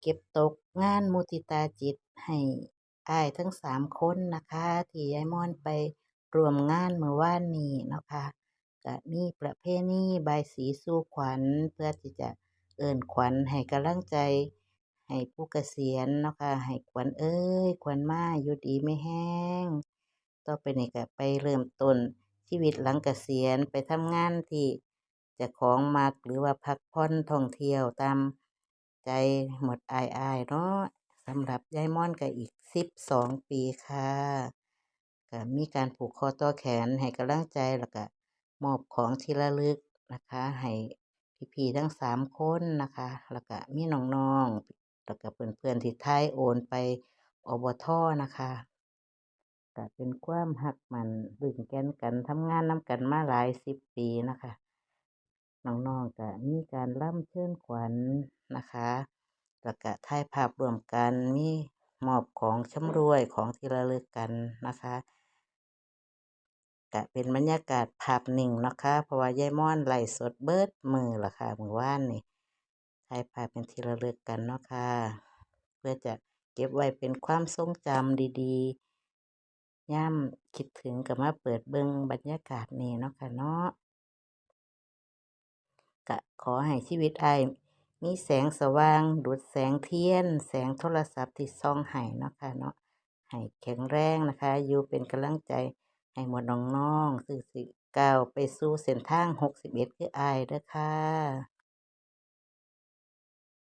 เก็บตกงานมุทิตาจิตให้อ้ายทั้งสามคนนะคะ ที่ยายม่อนไปรวมงานเมื่อวานนี้เนาะค่ะก็มีประเพณีบสีสู่ขวัญ เพื่อที่จะเอิ้นขวัญให้กำลังใจ ให้ผู้เกษียณเนาะค่ะให้ขวัญเอ้ยขวัญมาอยู่ดีไม่แห้ง ต่อไปนี้ก็ไปเริ่มต้นชีวิตหลังเกษียณไปทำงานที่จ้าของมักหรือว่าพักผ่อนท่องเที่ยวตาม ใจหมดอายอายเนาะสำหรับยายม่อนก็อีกสิบสองปีค่ะก็มีการผูกคอต่อแขนให้กำลังใจแล้วก็มอบของที่ระลึกนะคะ ให้พี่ๆทั้งสามคนนะคะ แล้วก็มีน้องๆแล้วก็เพื่อนๆที่ท้ายโอนไปอบทนะคะก็เป็นความหักมันบึงแกนกันทำงานน้ำกันมาหลายสิบปีนะคะ น้องๆก็มีการร่ำเชิญขวัญนะคะแล้วก็ถ่ายภาพร่วมกันมีมอบของชำรวยของที่ระลึกกันนะคะก็เป็นบรรยากาศภาพหนิ่งนะคะ เพราะว่ายายม่อนไหลสดเบิดมือละค่ะมือว่านนี่ถ่ายภาพเป็นที่ระลึกกันเนาะค่ะเพื่อจะเก็บไว้เป็นความทรงจำดีๆย่ำคิดถึงก็มาเปิดเบิ่งบรรยากาศนี้เนาะค่ะเนาะ ก็ขอให้ชีวิตไอ้มีแสงสว่าง ดุดแสงเทียน แสงโทรศัพท์ที่ส่องให้เนาะค่ะเนาะให้แข็งแรงนะคะ อยู่เป็นกำลังใจให้หมดน้องๆสื่อสิก้าวไปสู่เส้นทาง 61 คืออ้เด้อค่ะ